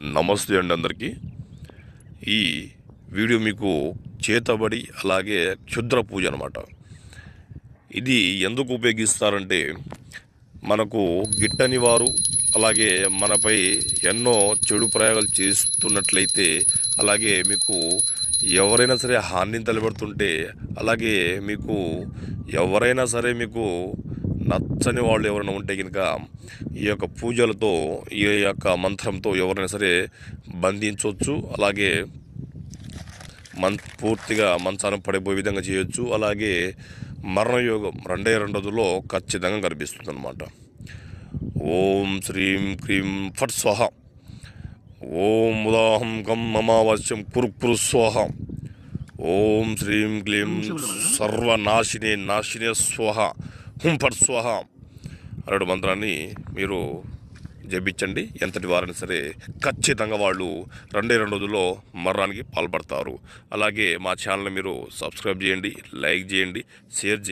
నమస్తే అండి అందరికీ. ఈ వీడియో మీకు చేతబడి అలాగే క్షుద్ర పూజ అనమాట ఇది ఎందుకు ఉపయోగిస్తారంటే మనకు గిట్టని వారు అలాగే మనపై ఎన్నో చెడు ప్రయోగాలు చేస్తున్నట్లయితే అలాగే మీకు ఎవరైనా సరే హాని తలబెడుతుంటే అలాగే మీకు ఎవరైనా సరే మీకు నచ్చని వాళ్ళు ఎవరైనా ఉంటే కనుక ఈ యొక్క పూజలతో ఈ యొక్క మంత్రంతో ఎవరైనా సరే బంధించవచ్చు. అలాగే మన్ పూర్తిగా మంచాన పడిపోయే విధంగా చేయొచ్చు. అలాగే మరణయోగం రెండే రెండోదిలో ఖచ్చితంగా కనిపిస్తుంది అనమాట ఓం శ్రీం క్రీం ఫట్ స్వాహ. ఓం ఉదాహం గం అమావాస్యం కురు స్వాహ స్వహ. ఓం శ్రీం క్లీం సర్వనాశిని నాశిని స్వహ. హుం ఫట్ స్వహ. అనే మంత్రాన్ని మీరు జపించండి. ఎంతటి వారైనా సరే ఖచ్చితంగా వాళ్ళు రెండే రెండు రోజుల్లో మరణానికి పాల్పడతారు. అలాగే మా ఛానల్ మీరు సబ్స్క్రైబ్ చేయండి లైక్ చేయండి షేర్ చేయండి.